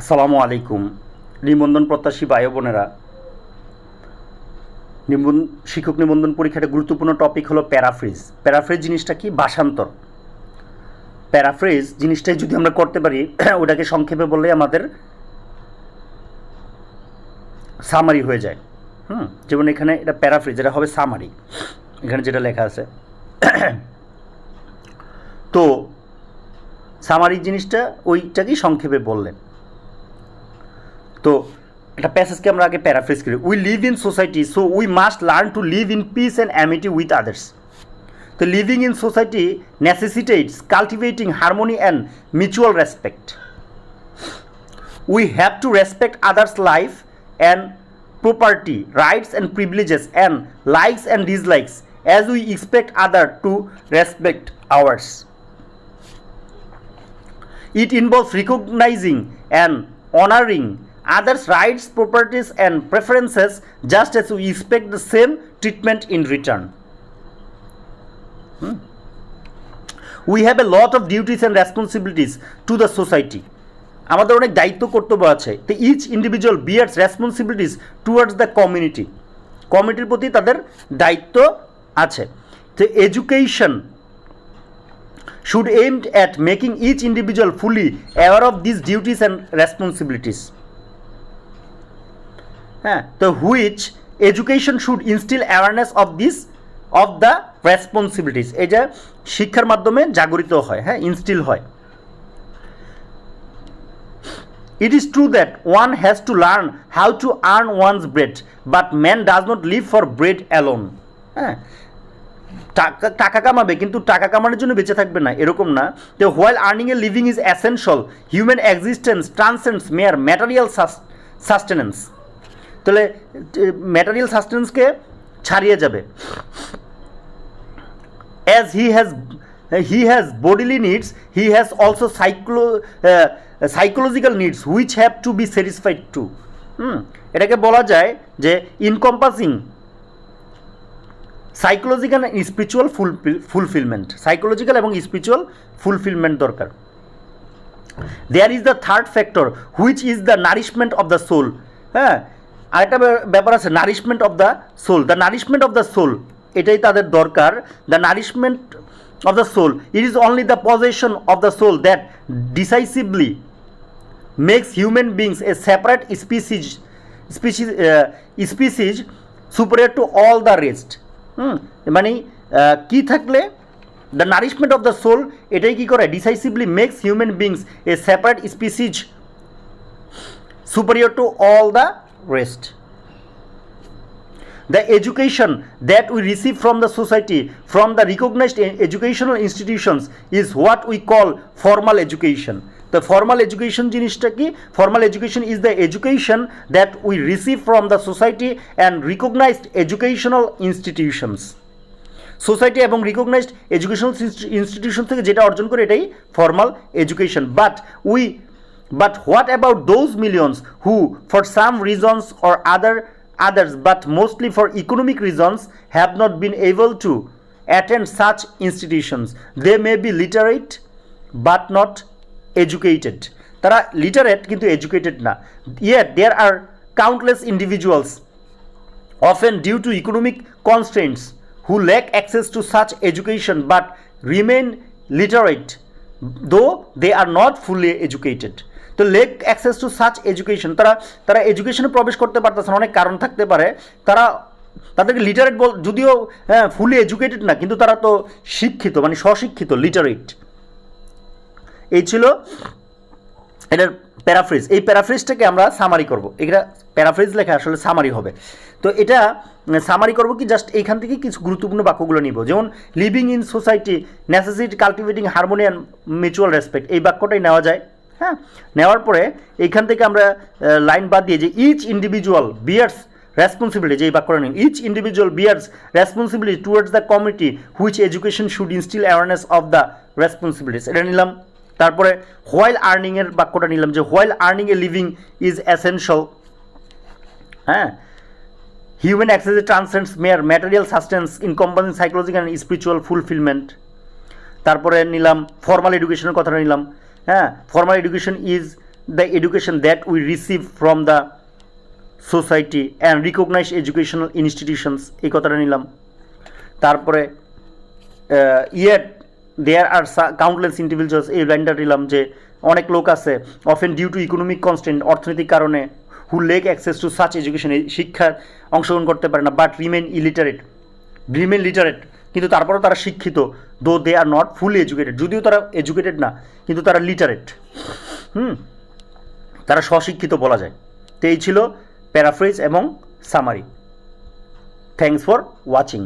আসসালামু আলাইকুম। নিবন্ধন প্রত্যাশী ভাই বোনেরা, নিবন্ধন, শিক্ষক নিবন্ধন পরীক্ষাটা গুরুত্বপূর্ণ টপিক হলো প্যারাফ্রেজ প্যারাফ্রেজ জিনিসটা কি? ভাষান্তর। প্যারাফ্রেজ জিনিসটাই যদি আমরা করতে পারি, ওটাকে সংক্ষেপে বললে আমাদের সামারি হয়ে যায়। হুম? যেমন এখানে এটা প্যারাফ্রেজ এটা হবে সামারি এখানে যেটা লেখা আছে, তো সামারি জিনিসটা ওইটাকেই সংক্ষেপে বললেন। তো একটা প্যাসেজকে আমরা আগে প্যারাফ্রেজ করি। We live in society so we must learn to live in peace and amity with others তো living in society necessitates cultivating harmony and mutual respect we have to respect others life and property, rights and privileges, and likes and dislikes as we expect other to respect ours. It involves recognizing and honoring others' rights, properties, and preferences just as we expect the same treatment in return. Hmm. We have a lot of duties and responsibilities to the society. আমাদের অনেক দায়িত্ব কর্তব্য আছে তো each individual bears responsibilities towards the community কমিউনিটির প্রতি তাদের দায়িত্ব আছে তো education should aimed at making each individual fully aware of this duties and responsibilities হ্যাঁ তো which education should instill awareness of this of the responsibilities এই যে শিক্ষার মাধ্যমে জাগরিত হয় হ্যাঁ ইনস্টিল হয়। It is true that one has to learn how to earn one's bread, but man does not live for bread alone. হ্যাঁ টাকা টাকা কামাবে কিন্তু টাকা কামানোর জন্য বেঁচে থাকবে না এরকম না। তো while earning a living is essential human existence transcends mere material sustenance তাহলে ম্যাটারিয়াল সাস্টেন্সকে ছাড়িয়ে যাবে। As he he has bodily needs he has also psycholo uh, psychological needs which have to be satisfied too. হুম এটাকে বলা যায় যে encompassing psychological spiritual fulfilment psychological এবং spiritual fulfilment দরকার। There is the third factor which is the nourishment of the soul হ্যাঁ আরেকটা ব্যাপার আছে nourishment of the soul the nourishment of the soul এটাই তাদের দরকার। The nourishment of the soul it is only the position of the soul that decisively makes human beings a separate species species species superior to all the rest hmm মানে কি থাকলে the nourishment of the soul এটাই কী করে? Decisively makes human beings a separate species superior to all the rest. The education that we receive from the society, from the recognized e- educational institutions, is what we call formal education. The formal education জিনিসটা কি formal education is the education that we receive from the society and recognized educational institutions. Society এবং recognised educational institution থেকে যেটা অর্জন করে এটাই formal education but we But what about those millions who, for some reasons or other others, but mostly for economic reasons, have not been able to attend such institutions? They may be literate, but not educated. তারা literate কিন্তু educated না yet there are countless individuals often due to economic constraints, who lack access to such education but remain literate, though they are not fully educated. তো lack access to such education তারা তারা এডুকেশনে প্রবেশ করতে পারতেছে না, অনেক কারণ থাকতে পারে। তারা, তাদেরকে লিটারেট বল, যদিও হ্যাঁ ফুলি এডুকেটেড না, কিন্তু তারা তো শিক্ষিত মানে স্বশিক্ষিত লিটারেট এই ছিল এটার প্যারাফ্রিজ এই প্যারাফ্রিজটাকে আমরা সামারি করব। এটা প্যারাফ্রিজ লেখা আসলে সামারি হবে। তো এটা সামারি করব কি জাস্ট এইখান থেকে কিছু গুরুত্বপূর্ণ বাক্যগুলো নিব। যেমন living in society necessity cultivating harmony and mutual respect এই বাক্যটাই নেওয়া যায়। হ্যাঁ নেওয়ার পরে এইখান থেকে আমরা লাইন বাদ দিয়ে যে ইচ ইন্ডিভিজুয়াল বিয়ার্স রেসপন্সিবিলিটি যে এই বাক্যটা নিই each individual bears responsibility towards the committee which education should instill awareness of the responsibilities এটা নিলাম। তারপরে হোয়াইল আর্নিংয়ের বাক্যটা নিলাম যে while earning a living is essential হ্যাঁ? Human access transcends mere material sustenance encompassing psychological and spiritual fulfilment তারপরে নিলাম ফর্মাল এডুকেশনের কথাটা নিলাম। হ্যাঁ formal education is the education that we receive from the society and recognise educational institutions এই কথাটা নিলাম। তারপরে yet there are countless individuals এই লাইনটা নিলাম যে অনেক লোক আছে often due to economic constant অর্থনৈতিক কারণে who lack access to such education এই শিক্ষার অংশগ্রহণ করতে পারে না but remain illiterate remain literate কিন্তু তারপরেও তারা শিক্ষিত দো they are not fully educated যদিও তারা এডুকেটেড না, কিন্তু তারা লিটারেট হুম? তারা স্বশিক্ষিত বলা যায়। তো এই ছিল প্যারাফ্রেজ এবং সামারি থ্যাংকস ফর ওয়াচিং